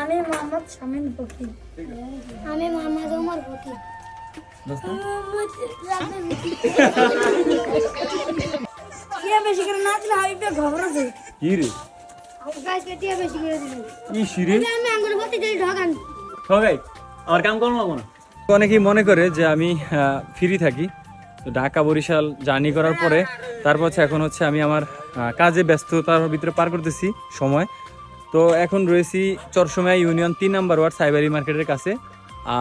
আমি মোহাম্মদ শামিন ফকির আমি মোহাম্মদ ওমর ফকির কে বেশি করে না দিলে হাবিবে ঘবরেছে কি রে? গাছকে টিয়া বেশি করে দিল। কি শিরে আমি আঙ্গুর ভর্তি দিয়ে ঢগান সবাই আমার কাম করব না কোনো? অনেকেই মনে করে যে আমি ফ্রি থাকি। তো ঢাকা বরিশাল জার্নি করার পরে তারপর হচ্ছে এখন হচ্ছে আমি আমার কাজে ব্যস্ততার ভিতরে পার করতেছি সময়। তো এখন রয়েছি চরসময় ইউনিয়ন তিন নম্বর ওয়ার্ড সাইবারি মার্কেটের কাছে।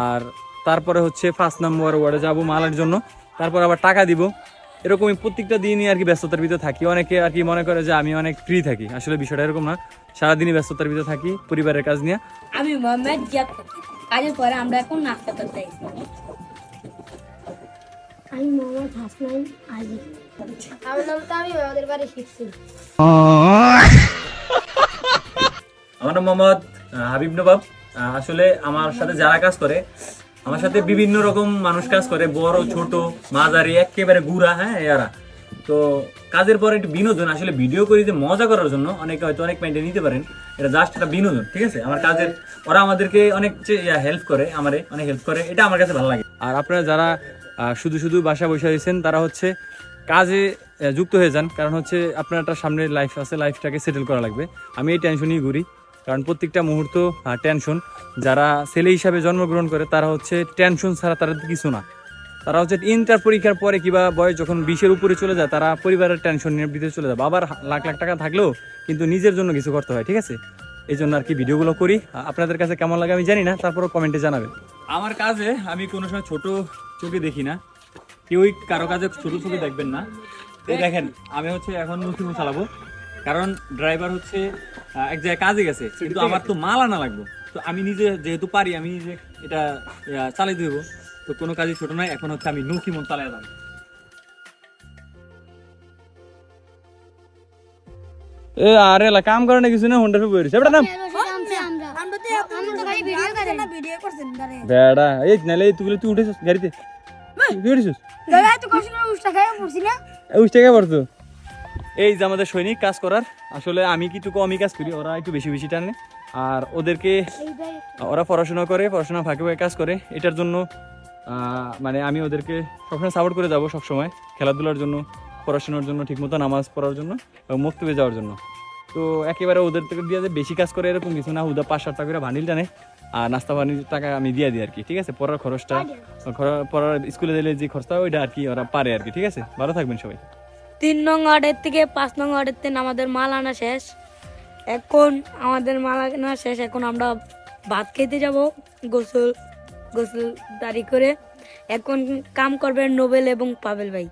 আর তারপরে হচ্ছে ফার্স্ট নাম্বার ওয়ার্ডে যাব মালের জন্য। তারপর আবার টাকা দিব। এরকমই প্রত্যেকটা দিনই আর কি ব্যস্ততার ভিতরে থাকি। অনেকে আর কি মনে করে যে আমি অনেক ফ্রি থাকি। আসলে বিষয়টা এরকম না। সারাদিনই ব্যস্ততার ভিতরে থাকি পরিবারের কাজ নিয়ে। আমি মোহাম্মদ জিয়াদ ফকির কাজের পরে আমরা এখন নাস্তা করতে আমি মোহাম্মদ হাসনাইন আজি আমার নাম তো আমি আমাদের বাড়ি শিখছি। আমার নাম মোহাম্মদ হাবিব নবাব। আসলে আমার সাথে যারা কাজ করে, আমার সাথে বিভিন্ন রকম মানুষ কাজ করে, বড়, ছোট, মাঝারি, একেবারে গুড়া হ্যাঁ এরা। তো কাজের পরে একটু বিনোদন, আসলে ভিডিও করি যে মজা করার জন্য অনেকে হয়তো অনেক মাইন্ডে নিতে পারেন, এটা জাস্ট একটা বিনোদন, ঠিক আছে? আমার কাজের, ওরা আমাদেরকে অনেক হেল্প করে, আমারে অনেক হেল্প করে, এটা আমার কাছে ভালো লাগে। আর আপনারা যারা শুধু শুধু বাসা বসে রয়েছেন তারা হচ্ছে কাজে যুক্ত হয়ে যান, কারণ হচ্ছে আপনার একটা সামনে লাইফ আছে লাইফটাকে সেটেল করা লাগবে। আমি এই টেনশনই ঘুরি। কারণ প্রত্যেকটা মুহূর্ত টেনশন যারা ছেলে হিসাবে জন্মগ্রহণ করে, তারা হচ্ছে টেনশন ছাড়া তারা কিছু না। তারা হচ্ছে ইন্টার পরীক্ষার পরে কিংবা বয়স যখন বিশের উপরে চলে যায়, তারা পরিবারের টেনশন নিয়ে ভিতরে চলে যায়। বাবার লাখ লাখ টাকা থাকলেও কিন্তু নিজের জন্য কিছু করতে হয়, ঠিক আছে? এই জন্য আর কি ভিডিওগুলো করি। আপনাদের কাছে কেমন লাগে আমি জানি না, তারপরও কমেন্টে জানাবেন। আমার কাজে আমি কোনো সময় ছোট চোখে দেখি না। কেউই কারও কাজে ছোট চোখে দেখবেন না। দেখেন, আমি হচ্ছে এখন নতুন চালাবো। কারণ ড্রাইভার হচ্ছে এক জায়গায় কাজে গেছে। কিন্তু আমার তো মাল আনা লাগবে। তো আমি নিজে যেহেতু পারি আমি নিজে এটা চালাই দেবো। তো কোনো কাজই ছোট নয় এখন হচ্ছে আমি নৌকি মন চালাই যাব। এ আরে লা কাম করে না কিছু না হোন্ডা ফে বইরিস এবড়া নাম। আমরা আমরা তো আমরা তো খালি ভিডিও করেন ভিডিও করছেন দাঁড়ে বেড়া এই নালে তুই তুই উঠেছিস গাড়িতে? তুই উঠেছিস? দাদা এত কষ্ট করে উষ্টা খাই পড়ছি না। উঠ থেকে পড়তো এই যে আমাদের সৈনিক কাজ করার আসলে আমি কিছু কমই কাজ করি ওরা একটু বেশি বেশি টানে। আর ওদেরকে ওরা পড়াশোনা করে পড়াশোনা ফাঁকে ফাঁকে কাজ করে। এটার জন্য মানে আমি ওদেরকে সবসময় সাপোর্ট করে যাব সবসময় খেলাধুলার জন্য পড়াশোনার জন্য ঠিকমতো নামাজ পড়ার জন্য এবং মুক্তবে যাওয়ার জন্য। তো একেবারে ওদের থেকে দিয়ে যে বেশি কাজ করে এরকম কিছু না উদা পাঁচ সাত টাকা করে ভানিল টানে আর নাস্তা পানির টাকা আমি দিয়ে দিই আর কি ঠিক আছে? পড়ার খরচটা পড়ার স্কুলে দিলে যে খরচটা ওইটা আর কি ওরা পারে আর কি ঠিক আছে? ভালো থাকবেন সবাই। তিন নং ওয়ার্ডের থেকে পাঁচ নং ওয়ার্ডের থেকে আমাদের মাল আনা শেষ। এখন আমাদের মাল আনা শেষ। এখন আমরা ভাত খেতে যাব, গোসল গোসল দাঁড়ি করে। এখন কাম করবেন নোবেল এবং পাবেল ভাই।